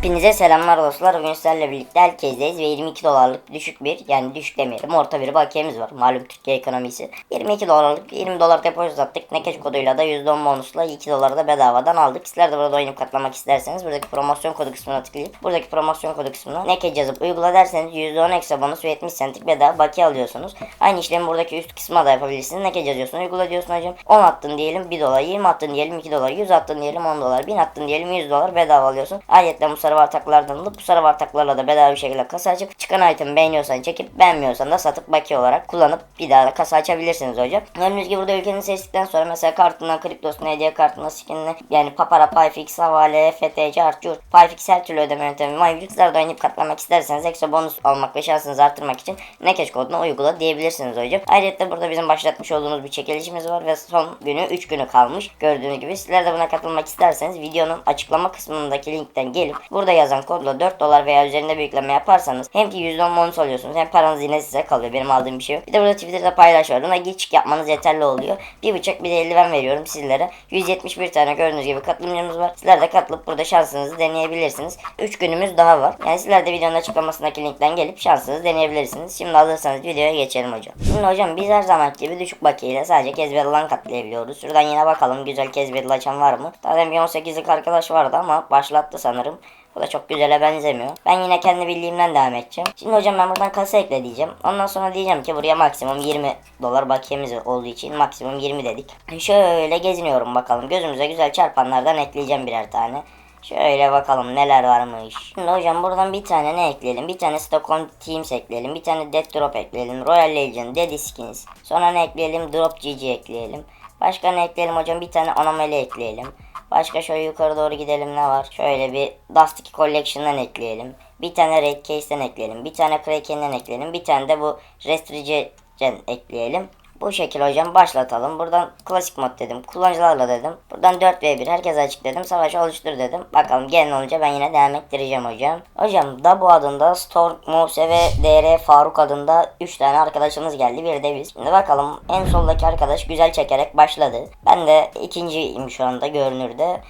Hepinize selamlar dostlar. Bugün sizlerle birlikte herkesteyiz ve 22 dolarlık düşük bir yani düşük demeyelim orta bir bakiyemiz var. Malum Türkiye ekonomisi. 22 dolarlık 20 dolar depozit attık. Nekeş koduyla da %10 bonusla 2 doları da bedavadan aldık. Sizler de burada oynayıp katlamak isterseniz buradaki promosyon kodu kısmına tıklayıp buradaki promosyon kodu kısmına Nekeş yazıp uygula derseniz %10 ekstra bonus ve 70 centlik bedava bakiye alıyorsunuz. Aynı işlemi buradaki üst kısma da yapabilirsiniz. Nekeş yazıyorsun uygula diyorsun hocam. 10 attın diyelim 1 dolar 20 attın diyelim 2 dolar 100 attın diyelim 10 dolar 1000 attın diyelim 100 dolar bedava alıyorsun. Ayrıca bu sarı vartaklardan alıp bu sarı vartaklarla da bedava bir şekilde kasa açıp çıkan item beğeniyorsan çekip beğenmiyorsan da satıp bakiye olarak kullanıp bir daha da kasa açabilirsiniz hocam. Gördüğünüz gibi burada ülkeni seçtikten sonra mesela kartından kriptosuna hediye kartına skinine yani papara payfix havale ftc artçur payfix her türlü ödeme yöntemi mevcut. Sizler de oynayıp katlamak isterseniz ekstra bonus almak ve şansınızı arttırmak için Nekeş kodunu uygula diyebilirsiniz hocam. Ayrıca burada bizim başlatmış olduğumuz bir çekilişimiz var ve son günü 3 günü kalmış. Gördüğünüz gibi sizler de buna katılmak isterseniz videonun açıklama kısmındaki linkten gelip burada yazan kodla 4 dolar veya üzerinde bir yükleme yaparsanız hem ki %10 bonus alıyorsunuz hem paranız yine size kalıyor. Benim aldığım bir şey yok. Bir de burada Twitter'da paylaş var. Buna geçik yapmanız yeterli oluyor. Bir bıçak bir de eldiven veriyorum sizlere. 171 tane gördüğünüz gibi katılımcımız var. Sizler de katılıp burada şansınızı deneyebilirsiniz. 3 günümüz daha var. Yani sizler de videonun açıklamasındaki linkten gelip şansınızı deneyebilirsiniz. Şimdi hazırsanız videoya geçelim hocam. Şimdi hocam biz her zaman gibi düşük bakiyeyle sadece kezberilan katlayabiliyoruz. Şuradan yine bakalım güzel kezberil açan var mı? Zaten bir 18'lik arkadaş vardı ama başlattı sanırım. Bu da çok güzele benzemiyor. Ben yine kendi bildiğimden devam edeceğim. Şimdi hocam ben buradan kasa ekle diyeceğim. Ondan sonra diyeceğim ki buraya maksimum 20 dolar bakiyemiz olduğu için maksimum 20 dedik. Şöyle geziniyorum bakalım. Gözümüze güzel çarpanlardan ekleyeceğim birer tane. Şöyle bakalım neler varmış. Şimdi hocam buradan bir tane ne ekleyelim? Bir tane Stockholm Teams ekleyelim. Bir tane Death Drop ekleyelim. Royal Legion, Dead Skins. Sonra ne ekleyelim? Drop GG ekleyelim. Başka ne ekleyelim hocam? Bir tane Anomaly ekleyelim. Başka şöyle yukarı doğru gidelim ne var? Şöyle bir Dust 2 Collection'dan ekleyelim. Bir tane Red Case'den ekleyelim. Bir tane Kraken'den ekleyelim. Bir tane de bu Restrigen ekleyelim. Bu şekil hocam başlatalım. Buradan klasik mod dedim. Kullanıcılarla dedim. Buradan 4v1 herkes açık dedim. Savaş oluştur dedim. Bakalım gelen olunca ben yine devam ettireceğim hocam. Hocam Dabu adında Stork, Muse ve DR Faruk adında 3 tane arkadaşımız geldi. Bir de biz. Şimdi bakalım en soldaki arkadaş güzel çekerek başladı. Ben de ikinciyim şu anda görünürde.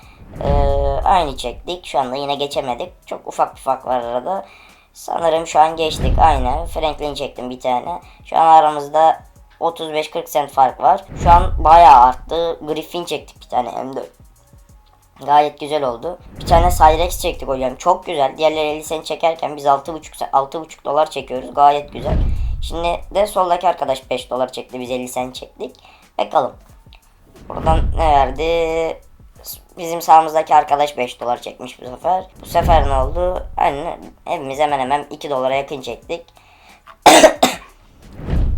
Ee, aynı çektik. Şu anda yine geçemedik. Çok ufak ufak var arada. Sanırım şu an geçtik. Aynen. Franklin çektim bir tane. Şu an aramızda 35-40 cent fark var. Şu an bayağı arttı. Griffin çektik bir tane hem de. Gayet güzel oldu. Bir tane Cyrex çektik hocam. Çok güzel. Diğerleri 50 cent çekerken biz 6.5 6.5 dolar çekiyoruz. Gayet güzel. Şimdi de soldaki arkadaş 5 dolar çekti. Biz 50 cent çektik. Bakalım. Buradan ne verdi? Bizim sağımızdaki arkadaş 5 dolar çekmiş bu sefer. Bu sefer ne oldu? Aynen hepimiz hemen hemen 2 dolara yakın çektik.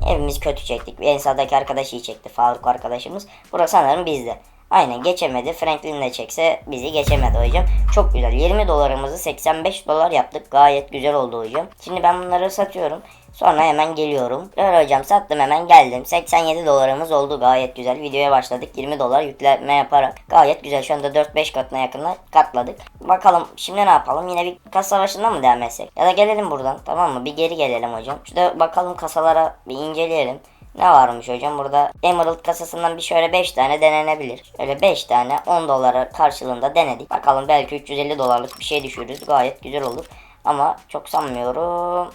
Evimiz kötü çektik. En sağdaki arkadaş iyi çekti. Faruk arkadaşımız. Burası sanırım bizde. Aynen geçemedi. Franklin de çekse bizi geçemedi hocam. Çok güzel. 20 dolarımızı 85 dolar yaptık. Gayet güzel oldu hocam. Şimdi ben bunları satıyorum. Sonra hemen geliyorum. Öyle hocam sattım hemen geldim. 87 dolarımız oldu gayet güzel. Videoya başladık. 20 dolar yükleme yaparak. Gayet güzel. Şu anda 4-5 katına yakına katladık. Bakalım şimdi ne yapalım? Yine bir kasa savaşından mı devam etsek? Ya da gelelim buradan tamam mı? Bir geri gelelim hocam. Şurada bakalım kasalara bir inceleyelim. Ne varmış hocam burada Emerald kasasından bir şöyle 5 tane denenebilir. Öyle 5 tane 10 dolara karşılığında denedik. Bakalım belki 350 dolarlık bir şey düşürürüz. Gayet güzel olur. Ama çok sanmıyorum.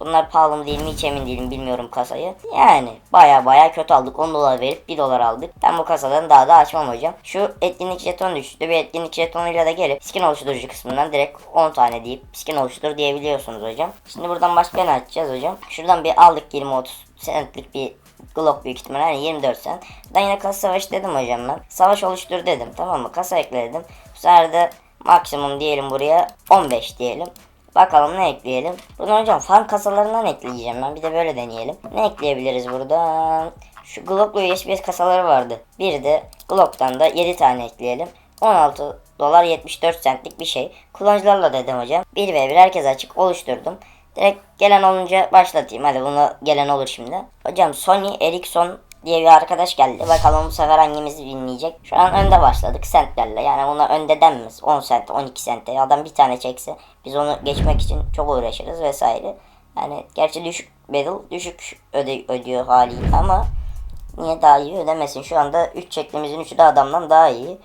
Bunlar pahalı mı değil mi hiç emin değilim bilmiyorum kasayı. Yani baya baya kötü aldık. 10 dolar verip 1 dolar aldık. Ben bu kasadan daha da açmam hocam. Şu etkinlik jeton düştü. Bir etkinlik jetonuyla da gelip skin oluşturucu kısmından direkt 10 tane deyip skin oluştur diyebiliyorsunuz hocam. Şimdi buradan başka ne açacağız hocam? Şuradan bir aldık 20-30 centlik bir Glock büyük ihtimalle yani 24 cent. Ben yine kasa savaş dedim hocam ben. Savaş oluştur dedim tamam mı? Kasa ekledim. Bu sefer de maksimum diyelim buraya 15 diyelim. Bakalım ne ekleyelim. Buradan hocam farm kasalarından ekleyeceğim ben. Bir de böyle deneyelim. Ne ekleyebiliriz buradan? Şu Glock'lu USB kasaları vardı. Bir de Glock'tan da 7 tane ekleyelim. 16 dolar 74 centlik bir şey. Kullanıcılarla dedim hocam. 1 ve 1 herkes açık oluşturdum. Direkt gelen olunca başlatayım. Hadi bunu gelen olur şimdi. Hocam Sony Ericsson diye bir arkadaş geldi. Bakalım bu sefer hangimiz dinleyecek. Şu an önde başladık centlerle. Yani buna önde denmez. 10 cent, 12 cente. Adam bir tane çekse biz onu geçmek için çok uğraşırız vesaire. Yani gerçi düşük battle düşük öde, ödüyor haliyle ama niye daha iyi ödemesin? Şu anda 3 çektiğimizin 3'ü de adamdan daha iyi.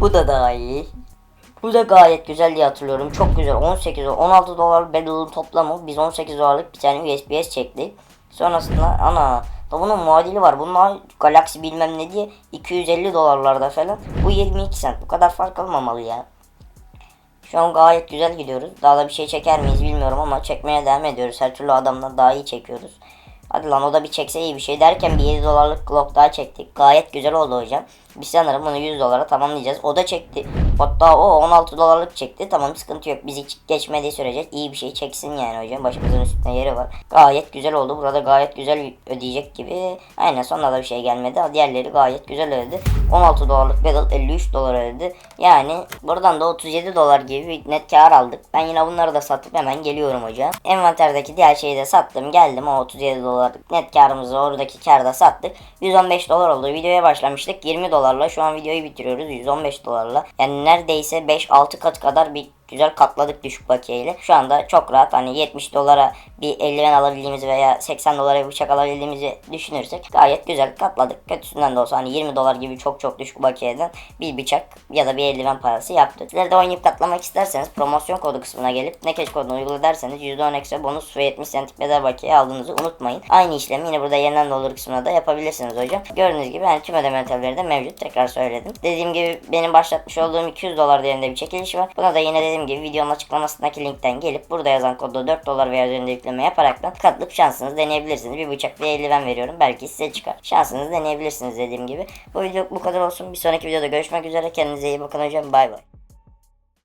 Bu da daha iyi. Bu da gayet güzel diye hatırlıyorum. Çok güzel. 18 16 dolar Battle'ın toplamı. Biz 18 dolarlık bir tane USBS çektik. Sonrasında ana da bunun muadili var. Bunlar Galaxy bilmem ne diye 250 dolarlarda falan. Bu 22 cent. Bu kadar fark olmamalı ya. Şu an gayet güzel gidiyoruz. Daha da bir şey çeker miyiz bilmiyorum ama çekmeye devam ediyoruz. Her türlü adamdan daha iyi çekiyoruz. Hadi lan o da bir çekse iyi bir şey derken bir 7 dolarlık Glock daha çektik. Gayet güzel oldu hocam. Biz sanırım bunu 100 dolara tamamlayacağız. O da çekti. Hatta o 16 dolarlık çekti. Tamam sıkıntı yok. Biz hiç geçmediği sürece iyi bir şey çeksin yani hocam. Başımızın üstünde yeri var. Gayet güzel oldu. Burada gayet güzel ödeyecek gibi. Aynen sonra da bir şey gelmedi. Diğerleri gayet güzel ödedi. 16 dolarlık Battle 53 dolar ödedi. Yani buradan da 37 dolar gibi bir net kar aldık. Ben yine bunları da satıp hemen geliyorum hocam. Envanterdeki diğer şeyi de sattım. Geldim o 37 dolar net karımızı oradaki karda sattık. 115 dolar oldu. Videoya başlamıştık 20 dolarla. Şu an videoyu bitiriyoruz 115 dolarla. Yani neredeyse 5-6 kat kadar bir güzel katladık düşük bakiyeyle. Şu anda çok rahat hani 70 dolara bir eldiven alabildiğimizi veya 80 dolara bir bıçak alabildiğimizi düşünürsek gayet güzel katladık. Kötüsünden de olsa hani 20 dolar gibi çok çok düşük bakiyeden bir bıçak ya da bir eldiven parası yaptık. Sizler de oynayıp katlamak isterseniz promosyon kodu kısmına gelip nekeş kodunu uygula derseniz %10 ekstra bonus ve 70 centlik bedel bakiye aldığınızı unutmayın. Aynı işlemi yine burada yeniden doldur kısmına da yapabilirsiniz hocam. Gördüğünüz gibi hani tüm ödeme de mevcut. Tekrar söyledim. Dediğim gibi benim başlatmış olduğum 200 dolar değerinde bir çekiliş var. Buna da yine dediğim gibi videonun açıklamasındaki linkten gelip burada yazan kodda 4 dolar veya üzerinde yükleme yaparaktan katılıp şansınızı deneyebilirsiniz. Bir bıçak ve eldiven veriyorum. Belki size çıkar. Şansınızı deneyebilirsiniz dediğim gibi. Bu video bu kadar olsun. Bir sonraki videoda görüşmek üzere. Kendinize iyi bakın hocam. Bay bay.